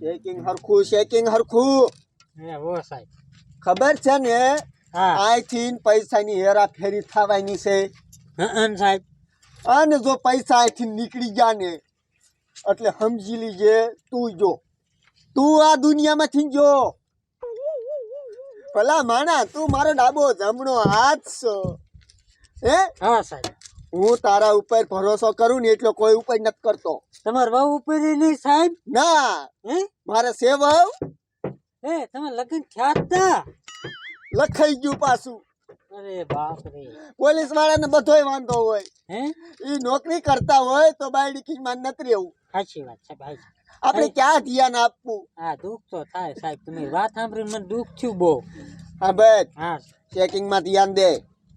Shaking હરખું shaking હરખું. સાહેબ. ખબર છે ને? આથી પૈસાની હેરા ફેરી થવાની છે. સાહેબ. અને જો પૈસા અહીંથી નીકળી ગયા ને એટલે સમજી લીજે તું જો. તું આ દુનિયામાંથી જો. ભલા માણા તું મારો ડાબો જમણો હાથ છો. હે? હા સાહેબ. હું તારા ઉપર ભરોસો કરું ને એટલો કોઈ ઉપર નથી કરતો. તમાર વહુ ઉપર નહીં સાહેબ? ના. હે? મારે વહુ હે તમે લગ્ન થયા જ તા. લખાઈ ગયું પાછું. અરે બાપ રે પોલીસ વાળાને બધોય વાંધો હોય. હે? એ નોકરી કરતા હોય તો બાયડી માન નથી રહેવું. સાચી વાત છે ભાઈ. આપણે ક્યાં ધ્યાન આપવું? હા દુઃખ તો થાય સાહેબ. તમે વાત સાંભળીને મને દુઃખ થયું બહુ. હા ભાઈ હા. ચેકિંગમાં ધ્યાન દે.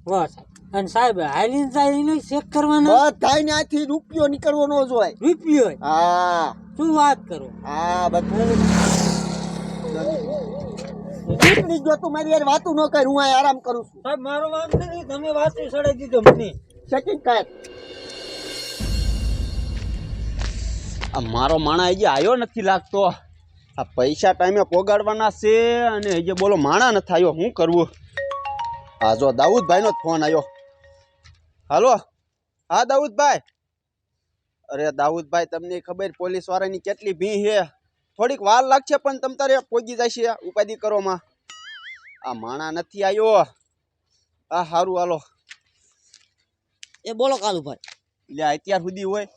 વાહ અને સાહેબ હાલીને એને ચેક કરવાના? બધાય આથી રૂપિયો નીકળવો ન જોઈએ રૂપિયો હા. શું વાત કરો? હા બધું તું મારી યાર વાતું ન કર હું આરામ કરું છું. સાહેબ મારો વાંધો નહીં તમે વાત સડાઈ દીધો મને. ચેકિંગ કર આ મારો માણા હજી આવ્યો નથી લાગતો. આ પૈસા ટાઈમે પોગાડવાના છે અને હજી બોલો માણા નથી આવ્યો શું કરવું? હા જો દાઉદભાઈનો ફોન આવ્યો હાલો? હા દાઉદભાઈ? અરે દાઉદભાઈ તમને ખબર પોલીસ વાળાની કેટલી ભી છે? થોડીક વાર લાગશે પણ તમ તારે પોગી જશે ઉપાધિ કરોમાં આ માણા નથી આવ્યો હા સારું હાલો. એ બોલો કાલુભાઈ. એટલે અત્યાર સુધી હોય.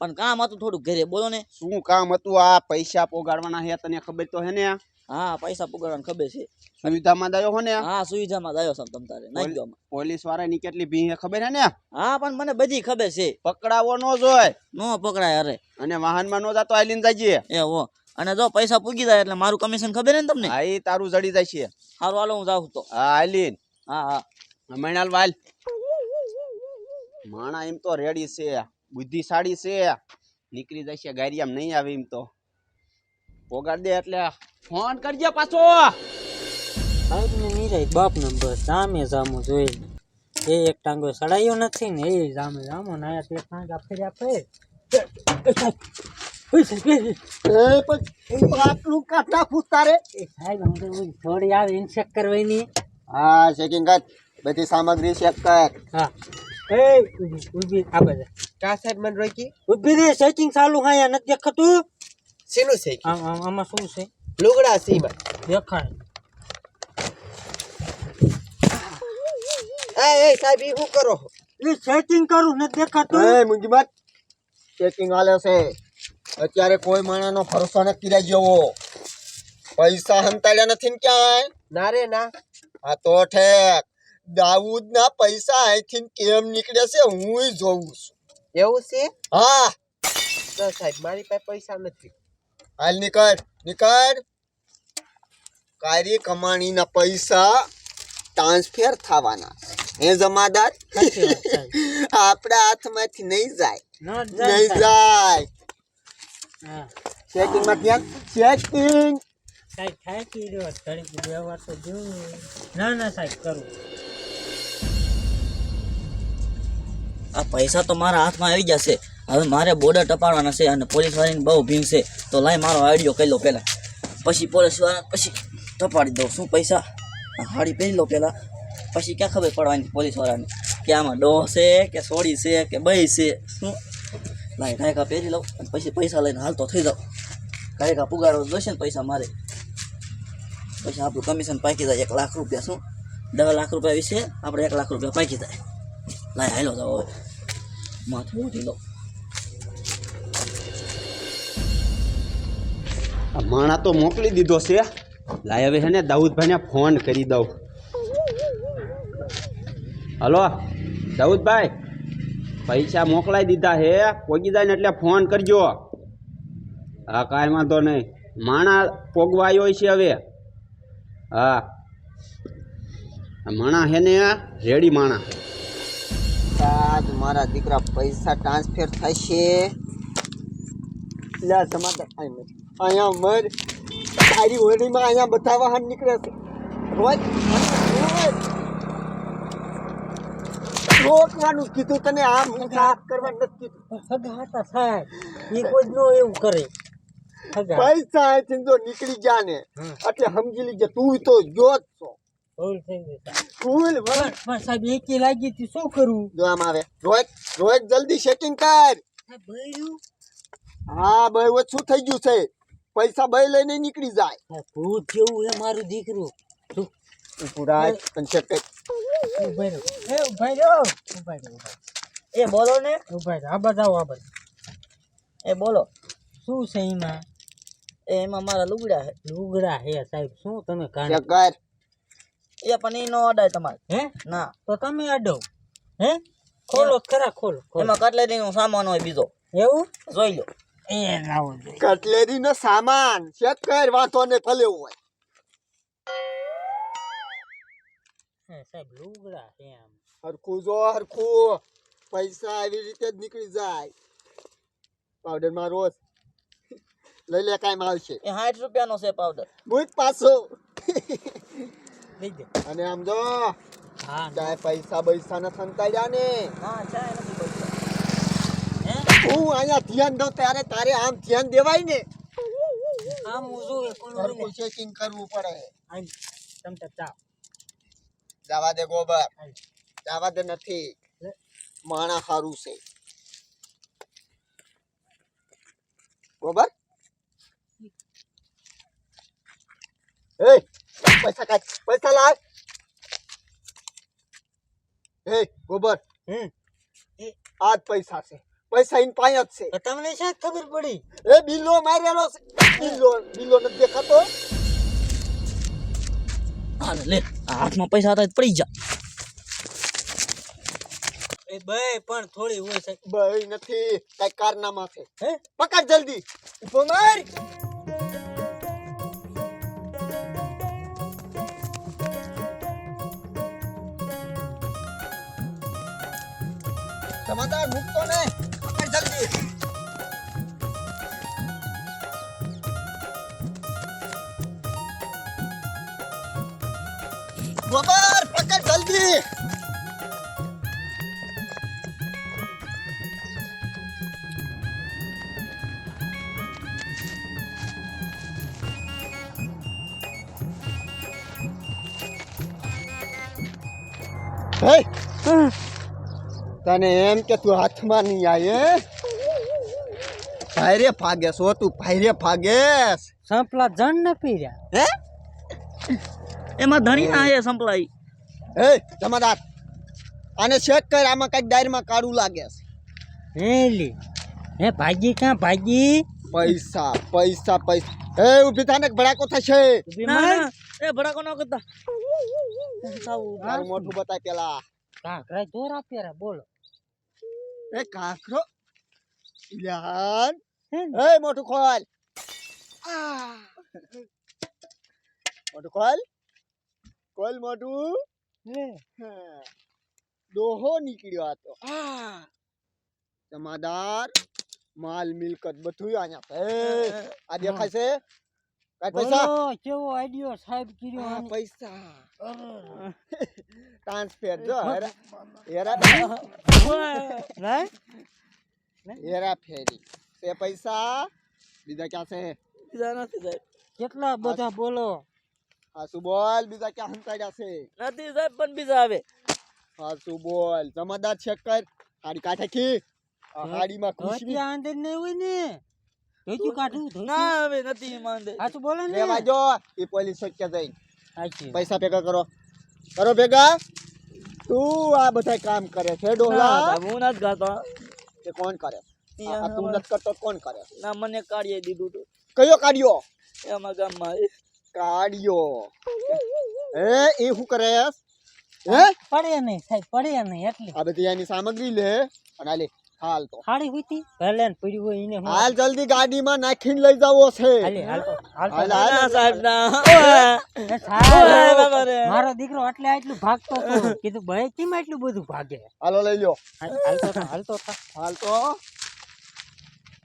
પણ કામ હતું થોડું ઘરે બોલો ને. શું કામ હતું? આ પૈસા પોગાડવાના છે તને ખબર તો હે ને? હા પૈસા પુગાડવાનું ખબર છે. સુવિધામાં દાયો હો ને હા સુવિધામાં ગયો છું તમ તારે નાખી દો પોલીસ વાળાની કેટલી ભી ખબર હે ને હા પણ મને બધી ખબર છે. પકડાવો નો જોય. નો પકડાય અરે. અને વાહનમાં નો જાતો આલીને જાજે. એ હો અને જો પૈસા પૂગી જાય એટલે મારું કમિશન ખબર હે ને તમને? હા તારું જડી જાય છે. સારું હાલો હું જાઉં તો. હા આલીન હા હા. મૈણાલ વાલ. માણા એમ તો રેડી છે. બુદ્ધિ સાડી છે. નીકળી જશે ગારિયામ નહીં આવે એમ તો. પોગાડ દે એટલે ફોન કરજે પાછો. સાહેબ ને બાપ ને બસ જામે જામો જોઈ એ એક ટાંગો સડાયો નથી ને એ જામે જામો ના આયા તે આપે ફેર્યા એ આટલું કાઢ પૂછતા એ સાહેબ હું થોડી આવે એને ચેક કરવાની હા ચેકિંગ કર. બધી સામગ્રી ચેક કર. હા. એ ઊભી આ બાજુ. કા સાહેબ મને રોકી? ઊભી રે ચેકિંગ ચાલુ હાયા નથી દેખાતું. શેનું છે આમ શું છે? લુગડા સીમાં દેખાય. એ એ સાહેબ ઈ શું કરો એ ચેકિંગ કરું નથી દેખાતું. એ મુંજીમત ચેકિંગ હાલે છે. અત્યારે કોઈ માણસનો ભરોસો નથી રહી જવો. પૈસા હંતાડ્યા નથી ને ક્યાંય? ના રે ના. આ તો ઠેક. દાઉદ ના પૈસા અહીંથી કેમ નીકળે છે? હું જોઉં છું. એવું છે? હા. સાહેબ મારી પાસે પૈસા નથી. હાલ નીકળ નીકળ. કાર્ય કમાણીના પૈસા ટ્રાન્સફર થવાના. હે જમાદાર? આપણા હાથમાંથી નહીં જાય. નહીં જાય. હા. ચેકિંગમાં ધ્યાન ચેકિંગ સાહેબ થાકી રહ્યો ઘડીક વ્યવહાર તો જોઉં ના ના સાહેબ કરું. આ પૈસા તો મારા હાથમાં આવી જશે. હવે મારે બોર્ડર ટપાડવાના છે અને પોલીસવાળાની બહુ ભીમ છે. તો લાઈ મારો આઈડિયો કરી લો પહેલાં. પછી પોલીસવાળા પછી ટપાડી દઉં શું પૈસા? હાડી પહેરી લો પહેલાં. પછી ક્યાં ખબર પડવાની પોલીસવાળાને કે આમાં ડો છે, કે સોડી છે, કે બઈ છે? શું? લાઈ ગાયકા પહેરી લઉં અને પછી પૈસા લઈને હાલતો થઈ જાઉં. ગાયકા પુગાડો જોઈશે ને પૈસા મારે. પછી આપણું કમિશન પાકી જાય એક લાખ રૂપિયા, શું? દસ લાખ રૂપિયા વિશે આપણે એક લાખ રૂપિયા પાકી જાય. લાય હાલો જાઓ માથું ઉઠી લો માણા તો મોકલી દીધો છે. લાય હવે છે ને દાઉદભાઈને ફોન કરી દઉં. હલો, દાઉદભાઈ, પૈસા મોકલાઈ દીધા હે. પોગી જાય ને એટલે ફોન કરજો. હા, કાંઈ વાંધો નહીં. માણા પોગવાયો છે હવે. હા. માણા હે ને, રેડી માણા. આજ મારા દીકરા પૈસા ટ્રાન્સફર થશે લે તમારે અહીં મર. અહીંયા મર તારી હોળીમાં અહીંયા બધા વાહન નીકળે છે. રોજ રોજ રોકવાનું કીધું તને આમ સાફ કરવા નથી કીધું. સગા હતા સાહેબ એ કોઈ નો એવું કરે. પૈસા અહીંથી જો નીકળી ગયા ને એટલે સમજી લીજે તું તો જો જ છો સાહેબ. એકી લાગી હતી શું કરવું જો આમ આવે. રોહિત જલ્દી સેટિંગ કર. હા ભાઈ ઓછું થઈ ગયું છે? પૈસા ભાઈ લઈને નીકળી જાય. ભૂત જેવું હે મારું દીકરું. ઉપરાય check કર. એ ઊભા રહ્યો ઊભા રહ્યો એ બોલો ને. રહ્યો. આ બધા આ બધા એ બોલો. શું છે એમાં? એમાં મારા લુગડા હે. લુગડા હે સાહેબ. શું તમે check કર. એ પણ એ નો અડાય તમારે. હે? ના. તો તમે અડો. હે? ખોલો ખરા ખોલો ખોલો. એમાં કટલેરીનો સામાન હોય બીજો. એવું? જોઈ લો. એ લાવો જોઈએ. કટલેરી નો સામાન. ચેક કર વાંધો ને ભલે હોય. સાહેબ લુગડા આમ હરખું જો હરખું. પૈસા આવી રીતે જ નીકળી જાય. પાવડરમાં રોજ લઈ લે કાંઈ આવશે એ સાઠ રૂપિયાનો છે પાવડર મૂક પાછો. લઈ દે અને આમ જો હા પૈસા પૈસા ન સંતાડ્યા ને. હા ચાય હે અહીંયા ધ્યાન દઉં ત્યારે તારે આમ ધ્યાન દેવાય ને. આમ હું જોઉં કોણ ચેકિંગ કરવું પડે. આઈ તમ ચા જવા દે ગોબર. જવા દે નથી. માણા સારું છે. ગોબર? એ પૈસા કાઢ પૈસા લાવ. એ ગોબર. હમ. આ જ પૈસા છે. પૈસા ઇન પાય જ છે. તમને શાક ખબર પડી? એ બિલો મારેલો છે. બિલો બિલ્લો નથી દેખાતો. હા લે હાથમાં પૈસા હતા પડી જા. એ બે પણ થોડી હોય છે. બે નથી કઈ કારનામા છે. હે? પકડ જલ્દી. ઊભો માર. સમાધાન મૂકતો ને. પકડ જલ્દી ગોબર પકડ જલ્દી હે તને એમ કે તું હાથમાં નહીં આવે ભાઈરે ફાગેસ હો તું ભાઈરે ફાગેસ. સંપલા જણ ન પીર્યા. હે? એમાં ધણી ના હે સંપલાઈ એ જમાદાર આને ચેક કર આમાં કંઈક ડાયરમાં કાળું લાગે છે. હેલી હે ભાગી ક્યાં ભાગી પૈસા પૈસા પૈસા. હે ઊભી થાને ભડાકો થશે. એ ભડાકો ન કરતા. તારું મોઢું બતાય પેલા કાંકરા જોરા પેરા બોલો. એ કાંકરો યાર? એ મોટું ખોલ. મોટું ખોલ ખોલ મોટું. ડોહો નીકળ્યો હતો. જમાદાર માલ મિલકત બધું અહીંયા આ દેખાય છે કાંઈ પૈસા કેવો આઈડિયો સાહેબ કર્યો આ પૈસા ટ્રાન્સફર જો હેરા હેરા? હેરા ફેરી તે પૈસા? બીજા ક્યાં છે? બીજા નથી સાહેબ. કેટલા બધા બોલો? હાસુ બોલ બીજા ક્યાં હંતાડ્યા છે? નથી સાહેબ પણ બીજા આવે. હાસુ બોલ જમાદાર ચેક કર. હાડી કાઠે કી? હાડીમાં ખુશી અંદર નહીં હોય ને? ધોતિયું કાઢું ના હવે નથી માંદે શું બોલે ને. લેવા જો એ પોલીસ શક્ય જઈ. પૈસા ભેગા કરો. કરો ભેગા? તું આ બધા કામ કરે છે ડોલા હું નથી ગાતો. તે કોણ કરે? આ આ તું નત કરતો કોણ કરે? ના મને કાઢીએ દીધું તું. કયો કાઢ્યો? એ અમારા ગામમાં કાઢ્યો. એ એ શું કરે? હે? પડે નહીં સાહેબ પડે નહીં એટલે. આ બધી એની સામગ્રી લે અને આ લે હાલ તો. હાડી હુતી ભલે ને પડી હોય એને હાલ જલ્દી ગાડીમાં નાખીને લઈ જાવો છે. હાલે હાલ હાલ. સાહેબ ના. મારો દીકરો એટલે આટલું ભાગતો હતો. કીધું ભાઈ કેમ આટલું બધું ભાગે? હાલો લઈ લ્યો. હાલ તો હાલ તો હાલ તો.